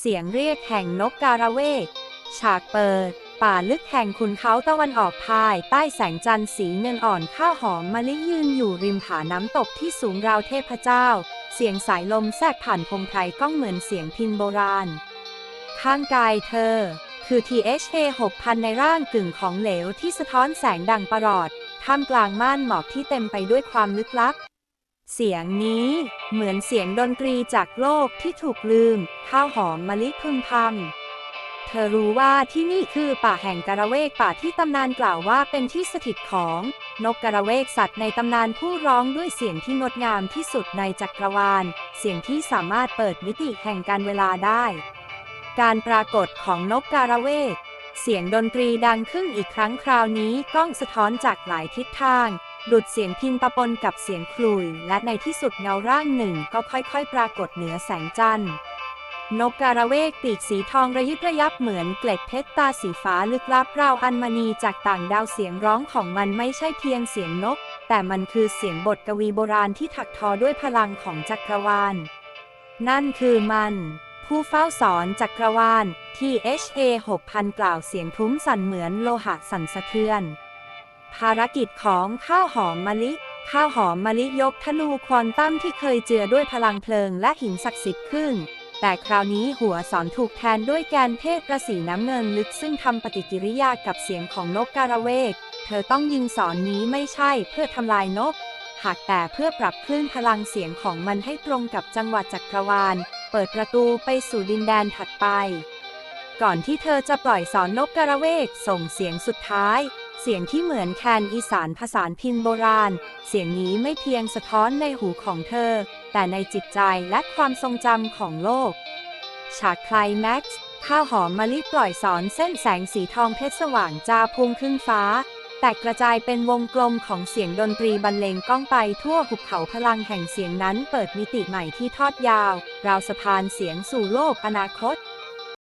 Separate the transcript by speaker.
Speaker 1: เสียงเรียกแห่งนกกาละเวก ฉากเปิด ป่าลึกแห่งขุนเขาตะวันออกภาย ใต้แสงจันทร์สีเงินอ่อนข้าวหอมมะลิยืนอยู่ริมผาน้ำตกที่สูงราวเทพเจ้า เสียงสายลมแทรกผ่านพงไพรก้องเหมือนเสียงพินโบราณ ข้างกายเธอ คือ THA 6000 ในร่างกึ่งของเหลวที่สะท้อนแสงดังประหลอดท่ามกลางม่านหมอกที่เต็มไปด้วยความลึกลับ เสียงนี้เหมือนเสียงดนตรีจากโลกที่ถูกลืม ข้าวหอมมะลิพึมพำ เธอรู้ว่าที่นี่คือป่าแห่งกระเวกป่าที่ตำนานกล่าวว่าเป็นที่สถิตของ นกกระเวกสัตว์ในตำนานผู้ร้องด้วยเสียงที่งดงามที่สุดในจักรวาล เสียงที่สามารถเปิดมิติแห่งการเวลาได้ การปรากฏของนกกาละเวก เสียงดนตรีดังขึ้นอีกครั้งคราวนี้กล้องสะท้อนจากหลายทิศทางดุดเสียงพินปะปนกับเสียงคลุย และในที่สุดเงาร่างหนึ่งก็ค่อยๆ ปรากฏเหนือแสงจันทร์นกกาละเวกปีกสีทองระยิบระยับเหมือนเกล็ดเพชรตาสีฟ้าลึกลับราวอัญมณีจากต่างดาวเสียงร้องของมันไม่ใช่เพียงเสียงนก แต่มันคือเสียงบทกวีโบราณที่ถักทอด้วยพลังของจักรวาล นั่นคือมัน ผู้เฝ้าสอนจักรวาล THA 6000 กล่าวเสียงทุ้มสั่นเหมือนโลหะสั่นสะเทือน ภารกิจของข้าวหอมมะลิ ข้าวหอมมะลิยกธนูควอนตัมที่เคยเจือด้วยพลังเพลิงและหินศักดิ์สิทธิ์ขึ้น แต่คราวนี้หัวสอนถูกแทนด้วยแกนเทพประสีน้ำเงินลึกซึ่งทำปฏิกิริยากับเสียงของนกกาละเวก เธอต้องยิงสอนนี้ไม่ใช่เพื่อทำลายนก หากแต่เพื่อปรับคลื่นพลังเสียงของมันให้ตรงกับจังหวะจักรวาล เปิดประตูไปสู่ดินแดนถัดไป ก่อนที่เธอจะปล่อยสอนนกกระเวกส่งเสียงสุดท้าย เสียงที่เหมือนแคนอีสานผสานพินโบราณ เสียงนี้ไม่เพียงสะท้อนในหูของเธอ แต่ในจิตใจและความทรงจำของโลก ฉากคลายแม็กซ์ข้าวหอมมะลิปล่อยสอนเส้นแสงสีทองเพชรสว่างจ้าพุ่งขึ้นฟ้า แตกกระจายเป็นวงกลมของเสียงดนตรีบรรเลงก้องไปทั่วหุบเขาพลังแห่งเสียงนั้นเปิดมิติใหม่ที่ทอดยาว ราวสะพานเสียงสู่โลกอนาคต